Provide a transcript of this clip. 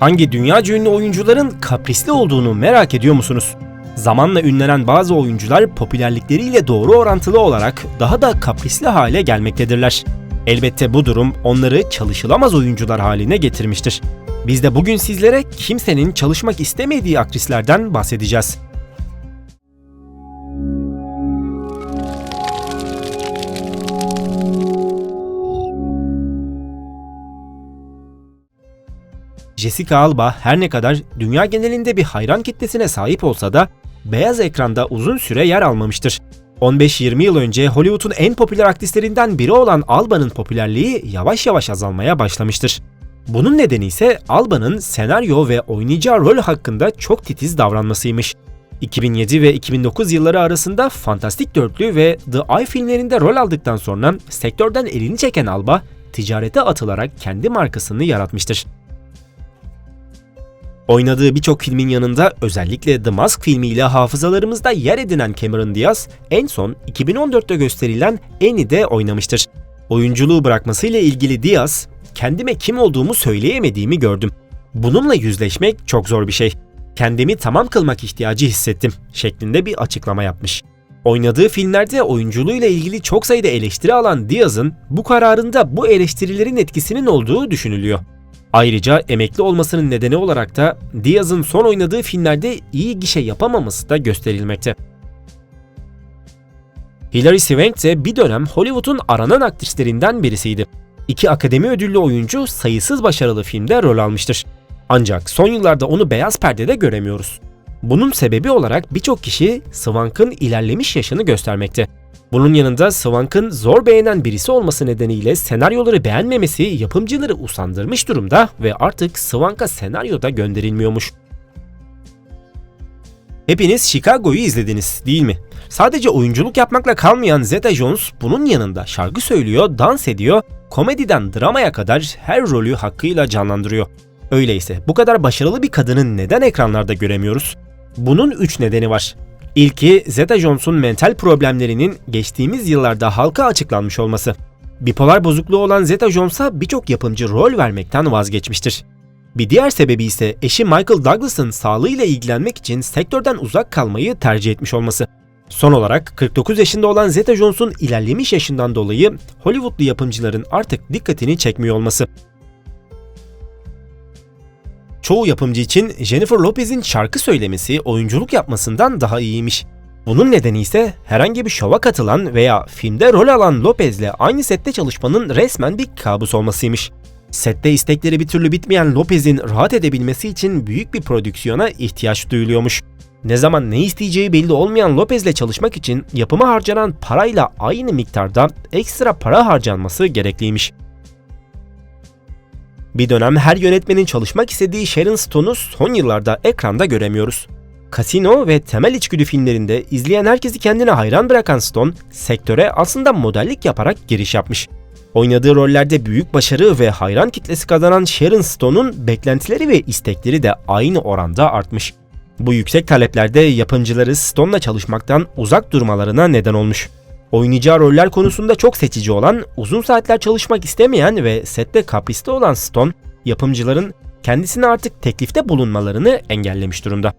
Hangi dünyaca ünlü oyuncuların kaprisli olduğunu merak ediyor musunuz? Zamanla ünlenen bazı oyuncular popülerlikleriyle doğru orantılı olarak daha da kaprisli hale gelmektedirler. Elbette bu durum onları çalışılamaz oyuncular haline getirmiştir. Biz de bugün sizlere kimsenin çalışmak istemediği aktrislerden bahsedeceğiz. Jessica Alba her ne kadar dünya genelinde bir hayran kitlesine sahip olsa da beyaz ekranda uzun süre yer almamıştır. 15-20 yıl önce Hollywood'un en popüler aktrislerinden biri olan Alba'nın popülerliği yavaş yavaş azalmaya başlamıştır. Bunun nedeni ise Alba'nın senaryo ve oynayacağı rol hakkında çok titiz davranmasıymış. 2007 ve 2009 yılları arasında Fantastik Dörtlü ve The Eye filmlerinde rol aldıktan sonra sektörden elini çeken Alba, ticarete atılarak kendi markasını yaratmıştır. Oynadığı birçok filmin yanında özellikle The Mask filmiyle hafızalarımızda yer edinen Cameron Diaz en son 2014'te gösterilen Annie'de oynamıştır. Oyunculuğu bırakmasıyla ilgili Diaz, kendime kim olduğumu söyleyemediğimi gördüm. Bununla yüzleşmek çok zor bir şey. Kendimi tamam kılmak ihtiyacı hissettim şeklinde bir açıklama yapmış. Oynadığı filmlerde oyunculuğuyla ilgili çok sayıda eleştiri alan Diaz'ın bu kararında bu eleştirilerin etkisinin olduğu düşünülüyor. Ayrıca emekli olmasının nedeni olarak da Diaz'ın son oynadığı filmlerde iyi gişe yapamaması da gösterilmekte. Hilary Swank de bir dönem Hollywood'un aranan aktrislerinden birisiydi. İki akademi ödüllü oyuncu sayısız başarılı filmde rol almıştır. Ancak son yıllarda onu beyaz perdede göremiyoruz. Bunun sebebi olarak birçok kişi Swank'ın ilerlemiş yaşını göstermekte. Bunun yanında Swank'ın zor beğenen birisi olması nedeniyle senaryoları beğenmemesi yapımcıları usandırmış durumda ve artık Swank'a senaryoda gönderilmiyormuş. Hepiniz Chicago'yu izlediniz değil mi? Sadece oyunculuk yapmakla kalmayan Zeta Jones bunun yanında şarkı söylüyor, dans ediyor, komediden dramaya kadar her rolü hakkıyla canlandırıyor. Öyleyse bu kadar başarılı bir kadının neden ekranlarda göremiyoruz? Bunun 3 nedeni var. İlki Zeta Jones'un mental problemlerinin geçtiğimiz yıllarda halka açıklanmış olması. Bipolar bozukluğu olan Zeta Jones'a birçok yapımcı rol vermekten vazgeçmiştir. Bir diğer sebebi ise eşi Michael Douglas'ın sağlığıyla ilgilenmek için sektörden uzak kalmayı tercih etmiş olması. Son olarak 49 yaşında olan Zeta Jones'un ilerlemiş yaşından dolayı Hollywoodlu yapımcıların artık dikkatini çekmiyor olması. Çoğu yapımcı için Jennifer Lopez'in şarkı söylemesi oyunculuk yapmasından daha iyiymiş. Bunun nedeni ise herhangi bir şova katılan veya filmde rol alan Lopez'le aynı sette çalışmanın resmen bir kabus olmasıymış. Sette istekleri bir türlü bitmeyen Lopez'in rahat edebilmesi için büyük bir prodüksiyona ihtiyaç duyuluyormuş. Ne zaman ne isteyeceği belli olmayan Lopez'le çalışmak için yapıma harcanan parayla aynı miktarda ekstra para harcanması gerekliymiş. Bir dönem her yönetmenin çalışmak istediği Sharon Stone'u son yıllarda ekranda göremiyoruz. Casino ve Temel İçgüdü filmlerinde izleyen herkesi kendine hayran bırakan Stone, sektöre aslında modellik yaparak giriş yapmış. Oynadığı rollerde büyük başarı ve hayran kitlesi kazanan Sharon Stone'un beklentileri ve istekleri de aynı oranda artmış. Bu yüksek taleplerde yapımcıları Stone'la çalışmaktan uzak durmalarına neden olmuş. Oynayacağı roller konusunda çok seçici olan, uzun saatler çalışmak istemeyen ve sette kaprisli olan Stone, yapımcıların kendisine artık teklifte bulunmalarını engellemiş durumda.